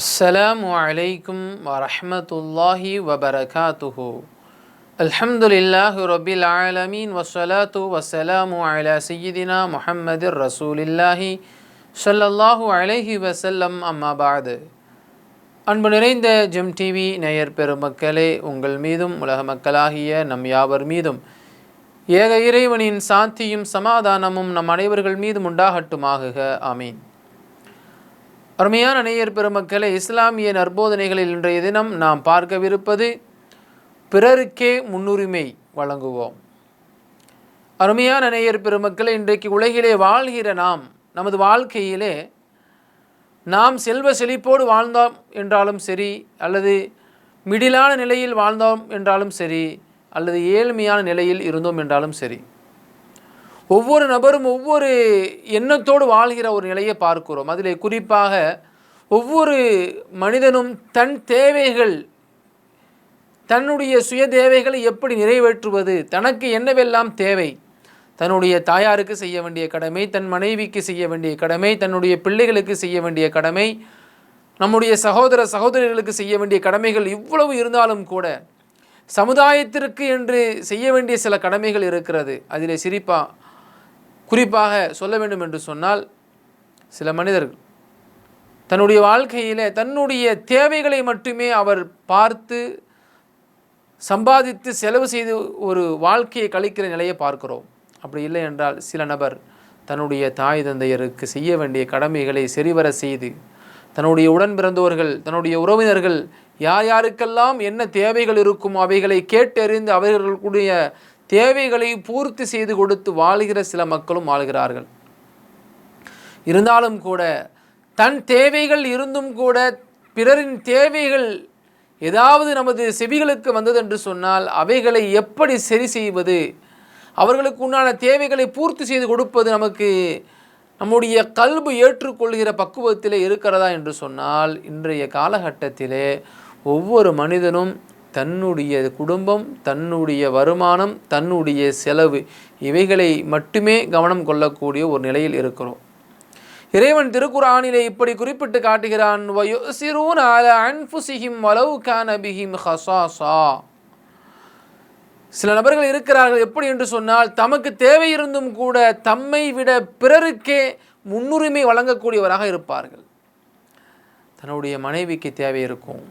السلام عليكم ورحمة الله وبركاته الحمد لله رب العالمين والصلاة والسلام على سيدنا محمد رسول الله صلى الله عليه وسلم أما بعد அன்பு நிறைந்த GeM TV நேயர் பெருமக்களே உங்கள் மீதும் உலக மக்களாகிய நம் யாவர் மீதும் ஏக இறைவனின் சாந்தியும் சமாதானமும் நம் அனைவர்கள் மீதும் உண்டாகட்டுமாகுக ஆமீன் அருமையான நேயர் பெருமக்களை இஸ்லாமிய நற்போதனைகளில் இன்றைய தினம் நாம் பார்க்கவிருப்பது பிறருக்கே முன்னுரிமை வழங்குவோம். அருமையான நேயர் பெருமக்களை இன்றைக்கு உலகிலே வாழ்கிற நாம் நமது வாழ்க்கையிலே நாம் செல்வ செழிப்போடு வாழ்ந்தோம் என்றாலும் சரி அல்லது மிடிலான நிலையில் வாழ்ந்தோம் என்றாலும் சரி அல்லது ஏழ்மையான நிலையில் இருந்தோம் என்றாலும் சரி ஒவ்வொரு நபரும் ஒவ்வொரு எண்ணத்தோடு வாழ்கிற ஒரு நிலையை பார்க்கிறோம். அதில் குறிப்பாக ஒவ்வொரு மனிதனும் தன் தேவைகள் தன்னுடைய சுய தேவைகளை எப்படி நிறைவேற்றுவது தனக்கு என்னவெல்லாம் தேவை தன்னுடைய தாயாருக்கு செய்ய வேண்டிய கடமை தன் மனைவிக்கு செய்ய வேண்டிய கடமை தன்னுடைய பிள்ளைகளுக்கு செய்ய வேண்டிய கடமை நம்முடைய சகோதர சகோதரிகளுக்கு செய்ய வேண்டிய கடமைகள் இவ்வளவு இருந்தாலும் கூட சமுதாயத்திற்கு என்று செய்ய வேண்டிய சில கடமைகள் இருக்கிறது. அதில் சிரிப்பாக குறிப்பாக சொல்ல வேண்டும் என்று சொன்னால் சில மனிதர்கள் தன்னுடைய வாழ்க்கையிலே தன்னுடைய தேவைகளை மட்டுமே அவர் பார்த்து சம்பாதித்து செலவு செய்து ஒரு வாழ்க்கையை கழிக்கிற நிலையை பார்க்கிறோம். அப்படி இல்லை என்றால் சில நபர் தன்னுடைய தாய் தந்தையருக்கு செய்ய வேண்டிய கடமைகளை சரிவர செய்து தன்னுடைய உடன் பிறந்தவர்கள் தன்னுடைய உறவினர்கள் யார் யாருக்கெல்லாம் என்ன தேவைகள் இருக்கும் அவைகளை கேட்டறிந்து அவர்களுடைய தேவைகளை பூர்த்தி செய்து கொடுத்து வாழ்கிற சில மக்களும் வாழ்கிறார்கள். இருந்தாலும் கூட தன் தேவைகள் இருந்தும் கூட பிறரின் தேவைகள் ஏதாவது நமது செவிகளுக்கு வந்தது என்று சொன்னால் அவைகளை எப்படி சரி செய்வது? அவர்களுக்கு உண்டான தேவைகளை பூர்த்தி செய்து கொடுப்பது நமக்கு நம்முடைய கல்பு ஏற்றுக்கொள்கிற பக்குவத்திலே இருக்கிறதா என்று சொன்னால் இன்றைய காலகட்டத்திலே ஒவ்வொரு மனிதனும் தன்னுடைய குடும்பம் தன்னுடைய வருமானம் தன்னுடைய செலவு இவைகளை மட்டுமே கவனம் கொள்ளக்கூடிய ஒரு நிலையில் இருக்கிறோம். இறைவன் திருக்குறானிலே இப்படி குறிப்பிட்டு காட்டுகிறான் வயுசிரூன அல அன்ஃபுசிஹிம் வலவு கான ஹசாசா. சில நபர்கள் இருக்கிறார்கள் எப்படி என்று சொன்னால் தமக்கு தேவை இருந்தும் கூட தம்மை விட பிறருக்கே முன்னுரிமை வழங்கக்கூடியவராக இருப்பார்கள். தன்னுடைய மனைவிக்கு தேவை இருக்கும்.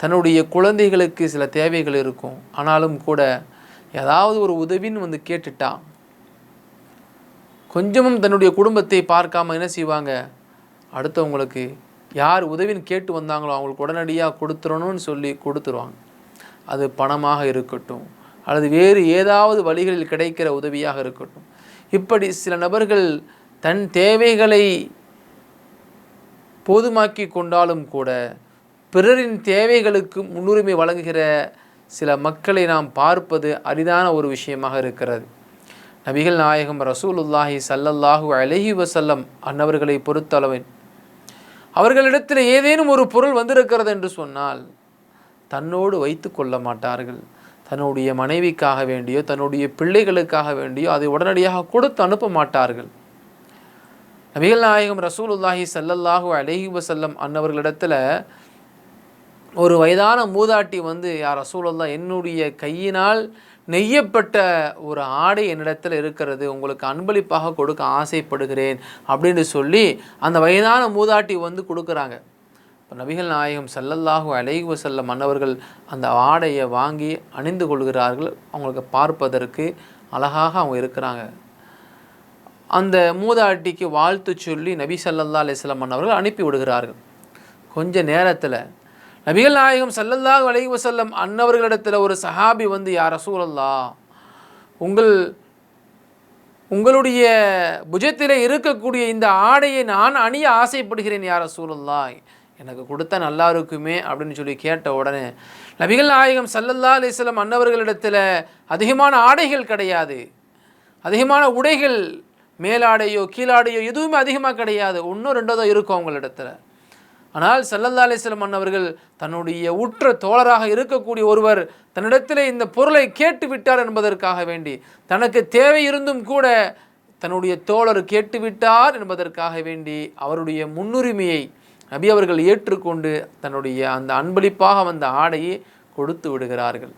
தன்னுடைய குழந்தைகளுக்கு சில தேவைகள் இருக்கும். ஆனாலும் கூட ஏதாவது ஒரு உதவின்னு வந்து கேட்டுட்டா கொஞ்சமும் தன்னுடைய குடும்பத்தை பார்க்காம என்ன செய்வாங்க? அடுத்தவங்களுக்கு யார் உதவின்னு கேட்டு வந்தாங்களோ அவங்களுக்கு உடனடியாக கொடுத்துடணும்னு சொல்லி கொடுத்துருவாங்க. அது பணமாக இருக்கட்டும் அல்லது வேறு ஏதாவது வழிகளில் கிடைக்கிற உதவியாக இருக்கட்டும். இப்படி சில நபர்கள் தன் தேவைகளை போதுமாக்கி கொண்டாலும் கூட பிறரின் தேவைகளுக்கு முன்னுரிமை வழங்குகிற சில மக்களை நாம் பார்ப்பது அரிதான ஒரு விஷயமாக இருக்கிறது. நபிகள் நாயகம் ரசூலுல்லாஹி சல்லல்லாஹு அலஹி வசல்லம் அன்னவர்களை பொறுத்தளவின் அவர்களிடத்தில் ஏதேனும் ஒரு பொருள் வந்திருக்கிறது என்று சொன்னால் தன்னோடு வைத்து கொள்ள மாட்டார்கள். தன்னுடைய மனைவிக்காக வேண்டியோ தன்னுடைய பிள்ளைகளுக்காக வேண்டியோ அதை உடனடியாக கொடுத்து அனுப்ப மாட்டார்கள். நபிகள் நாயகம் ரசூலுல்லாஹி சல்லல்லாஹு அலஹி வசல்லம் அன்னவர்களிடத்தில் ஒரு வயதான மூதாட்டி வந்து யார் ரசூலுல்லா என்னுடைய கையினால் நெய்யப்பட்ட ஒரு ஆடை என்னிடத்தில் இருக்கிறது. உங்களுக்கு அன்பளிப்பாக கொடுக்க ஆசைப்படுகிறேன். அப்படின்னு சொல்லி அந்த வயதான மூதாட்டி வந்து கொடுக்குறாங்க. இப்போ நபிகள் நாயகம் சல்லல்லாஹு அழைவு செல்ல மன்னவர்கள் அந்த ஆடையை வாங்கி அணிந்து கொள்கிறார்கள். அவங்களுக்கு பார்ப்பதற்கு அழகாக அவங்க இருக்கிறாங்க. அந்த மூதாட்டிக்கு வாழ்த்து சொல்லி நபி சல்லல்லா அலிஸ்லாம் மன்னவர்கள் அனுப்பி விடுகிறார்கள். கொஞ்ச நேரத்தில் நபிகள் நாயகம் சல்லல்லாஹ் அலைஹி வசல்லம் அன்னவர்களிடத்தில் ஒரு சஹாபி வந்து யார் ரசூலல்லா உங்கள் உங்களுடைய புஜத்தில் இருக்கக்கூடிய இந்த ஆடையை நான் அணிய ஆசைப்படுகிறேன் யார் ரசூலல்லா எனக்கு கொடுத்தா நல்லா இருக்குமே அப்படின்னு சொல்லி கேட்ட உடனே நபிகள் நாயகம் சல்லல்லா அலிஸ்லம் அன்னவர்களிடத்தில் அதிகமான ஆடைகள் கிடையாது. அதிகமான உடைகள் மேலாடையோ கீழாடையோ எதுவுமே அதிகமாக கிடையாது. ஒன்றும் ரெண்டோ தான் இருக்கும் அவங்களிடத்தில் ஆனால் சல்லல்லா அலிஸ்லம் அன்னவர்கள் தன்னுடைய உற்ற தோழராக இருக்கக்கூடிய ஒருவர் தன்னிடத்தில் இந்த பொருளை கேட்டு விட்டார் என்பதற்காக வேண்டி தனக்கு தேவை இருந்தும் கூட தன்னுடைய தோழர் கேட்டுவிட்டார் என்பதற்காக வேண்டி அவருடைய முன்னுரிமையை நபி அவர்கள் ஏற்றுக்கொண்டு தன்னுடைய அந்த அன்பளிப்பாக வந்த ஆடையை கொடுத்து விடுகிறார்கள்.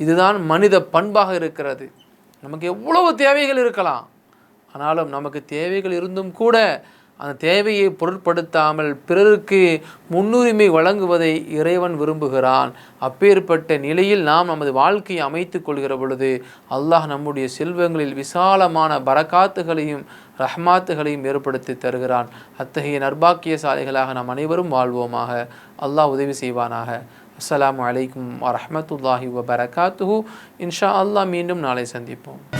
இதுதான் மனித பண்பாக இருக்கிறது. நமக்கு எவ்வளவு தேவைகள் இருக்கலாம். ஆனாலும் நமக்கு தேவைகள் இருந்தும் கூட அந்த தேவையை பொருட்படுத்தாமல் பிறருக்கு முன்னுரிமை வழங்குவதை இறைவன் விரும்புகிறான். அப்பேற்பட்ட நிலையில் நாம் நமது வாழ்க்கையை அமைத்து கொள்கிற பொழுது அல்லாஹ் நம்முடைய செல்வங்களில் விசாலமான பரக்காத்துகளையும் ரஹ்மாத்துகளையும் ஏற்படுத்தி தருகிறான். அத்தகைய நர்பாக்கியசாலிகளாக நாம் அனைவரும் வாழ்வோமாக. அல்லாஹ் உதவி செய்வானாக. அஸ்லாம் அலைக்கும் வரமத்துல்லாஹி வபரகாத்துஹு. இன்ஷா அல்லாஹ் மீண்டும் நாளை சந்திப்போம்.